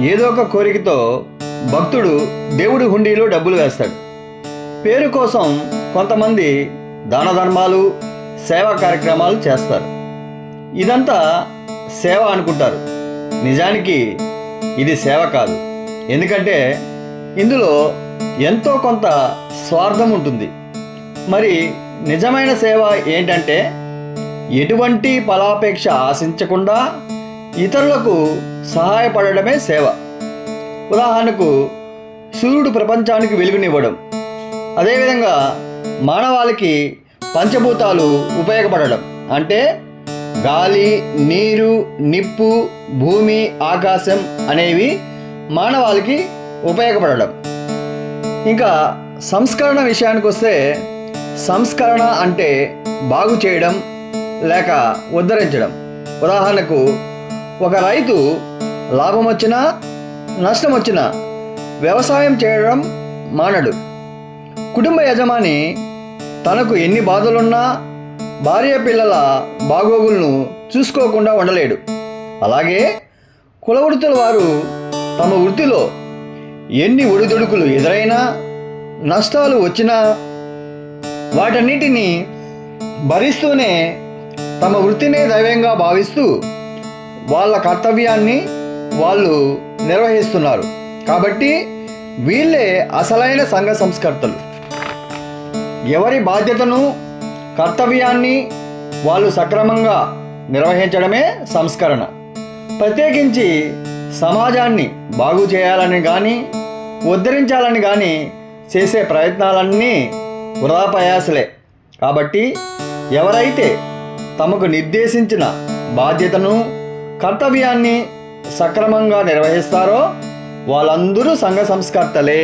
ఏదో ఒక కోరికతో భక్తుడు దేవుడి హుండీలో డబ్బులు వేస్తాడు. పేరు కోసం కొంతమంది దాన ధర్మాలు సేవా కార్యక్రమాలు చేస్తారు. ఇదంతా సేవ అనుకుంటారు. నిజానికి ఇది సేవ కాదు. ఎందుకంటే ఇందులో ఎంతో కొంత స్వార్థం ఉంటుంది. మరి నిజమైన సేవ ఏంటంటే ఎటువంటి ఫలాపేక్ష ఆశించకుండా ఇతరులకు సహాయపడడమే సేవ. ఉదాహరణకు సూర్యుడు ప్రపంచానికి వెలుగునివ్వడం. అదేవిధంగా మానవాళికి పంచభూతాలు ఉపయోగపడడం. అంటే గాలి నీరు నిప్పు భూమి ఆకాశం అనేవి మానవాళికి ఉపయోగపడడం. ఇంకా సంస్కరణ విషయానికి వస్తే సంస్కరణ అంటే బాగు చేయడం లేక ఉద్ధరించడం. ఉదాహరణకు ఒక రైతు లాభం వచ్చినా నష్టం వచ్చినా వ్యవసాయం చేయడం మానడు. కుటుంబ యజమాని తనకు ఎన్ని బాధలున్నా భార్య పిల్లల బాగోగులను చూసుకోకుండా ఉండలేడు. అలాగే కుల వృత్తుల వారు తమ వృత్తిలో ఎన్ని ఒడిదుడుకులు ఎదురైనా నష్టాలు వచ్చినా వాటన్నిటినీ భరిస్తూనే తమ వృత్తినే దైవంగా భావిస్తూ వాళ్ళ కర్తవ్యాన్ని వాళ్ళు నిర్వహిస్తున్నారు. కాబట్టి వీళ్ళే అసలైన సంఘ సంస్కర్తలు. ఎవరి బాధ్యతను కర్తవ్యాన్ని వాళ్ళు సక్రమంగా నిర్వహించడమే సంస్కరణ. ప్రత్యేకించి సమాజాన్ని బాగు చేయాలని కానీ ఉద్ధరించాలని కానీ చేసే ప్రయత్నాలన్నీ వృధా ప్రయాసలే. కాబట్టి ఎవరైతే తమకు నిర్దేశించిన బాధ్యతను కర్తవ్యాన్ని సక్రమంగా నిర్వహిస్తారో వాళ్ళందరూ సంఘ సంస్కర్తలే.